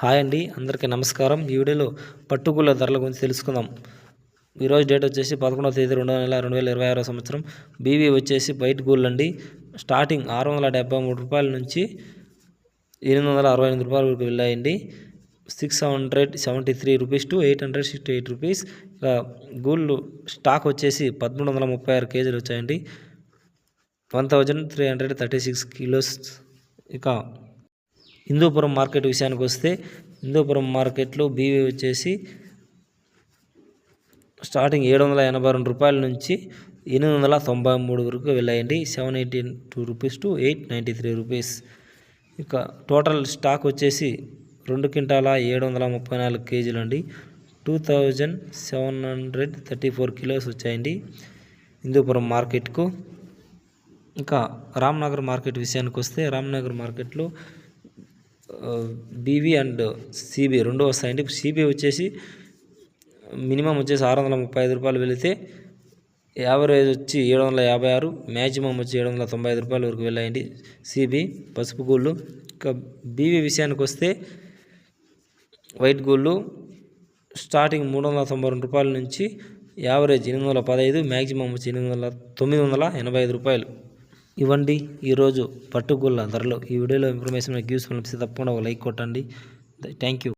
Hi అండి అందరికీ నమస్కారం. ఈ వీడియోలో పట్టుగుళ్ళ ధరల గురించి తెలుసుకుందాం. ఈరోజు డేట్ వచ్చేసి పదకొండవ తేదీ రెండో నెల రెండు వేల ఇరవై ఆరో సంవత్సరం. బీవీ వచ్చేసి బయట గూళ్ళు అండి. స్టార్టింగ్ ఆరు వందల డెబ్బై మూడు రూపాయల నుంచి ఎనిమిది వందల అరవై ఎనిమిది రూపాయల వరకు వెళ్ళాయండి. Six hundred seventy three rupees to eight hundred sixty eight rupees. ఇక గూళ్ళు స్టాక్ వచ్చేసి పదమూడు వందల ముప్పై ఆరు కేజీలు వచ్చాయండి. One thousand three hundred thirty six kilos. ఇక హిందూపురం మార్కెట్ విషయానికి వస్తే హిందూపురం మార్కెట్లో బీవీ వచ్చేసి స్టార్టింగ్ ఏడు వందల ఎనభై రెండు రూపాయల నుంచి ఎనిమిది వందల తొంభై మూడు వరకు వెళ్ళాయండి. Seven eighty two rupees to eight ninety three rupees. ఇక టోటల్ స్టాక్ వచ్చేసి రెండు క్వింటాల ఏడు వందల ముప్పై నాలుగు కేజీలు అండి. Two thousand seven hundred thirty four kilos వచ్చాయండి హిందూపురం మార్కెట్కు. ఇంకా రామ్నగర్ మార్కెట్ విషయానికి వస్తే రామ్నగర్ మార్కెట్లో బీవీ అండ్ సిబి రెండు వస్తాయండి సిబి వచ్చేసి మినిమం వచ్చేసి ఆరు వందల ముప్పై ఐదు రూపాయలు వెళితే యావరేజ్ వచ్చి ఏడు వందల యాభై ఆరు మ్యాక్సిమం వచ్చి ఏడు వందల తొంభై ఐదు రూపాయల వరకు వెళ్ళాయండి సిబి పసుపు గూళ్ళు ఇంకా బీవీ విషయానికి వస్తే వైట్ గోళ్ళు స్టార్టింగ్ మూడు వందల తొంభై రెండు రూపాయల నుంచి యావరేజ్ ఎనిమిది వందల పదహైదు మ్యాక్సిమం వచ్చి ఎనిమిది వందల తొమ్మిది వందల ఎనభై ఐదు రూపాయలు. ఇవ్వండి. ఈరోజు పట్టుగుళ్ళ ధరలు ఈ వీడియోలో ఇన్ఫర్మేషన్ మీకు యూస్ఫుల్ అనిపిస్తే తప్పకుండా ఒక లైక్ కొట్టండి. Thank you.